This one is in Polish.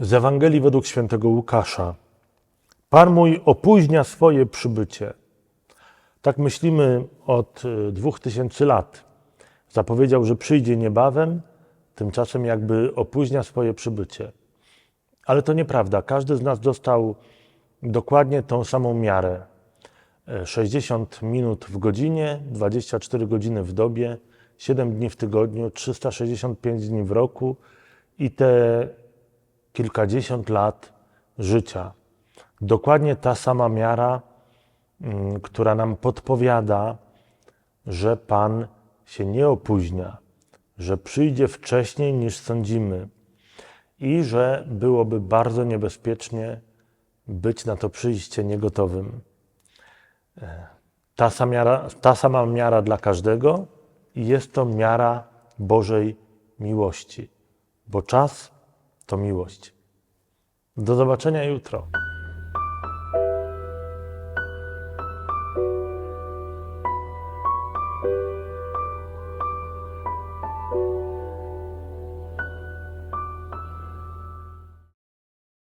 Z Ewangelii według świętego Łukasza. Pan mój opóźnia swoje przybycie. Tak myślimy od y, dwóch tysięcy lat. Zapowiedział, że przyjdzie niebawem, tymczasem jakby opóźnia swoje przybycie. Ale to nieprawda. Każdy z nas dostał dokładnie tą samą miarę. E, 60 minut w godzinie, 24 godziny w dobie, 7 dni w tygodniu, 365 dni w roku i te kilkadziesiąt lat życia. Dokładnie ta sama miara, mm, która nam podpowiada, że Pan się nie opóźnia, że przyjdzie wcześniej niż sądzimy i że byłoby bardzo niebezpiecznie być na to przyjście niegotowym. E, Ta sama miara, ta sama miara dla każdego i jest to miara Bożej miłości, bo czas to miłość. Do zobaczenia jutro.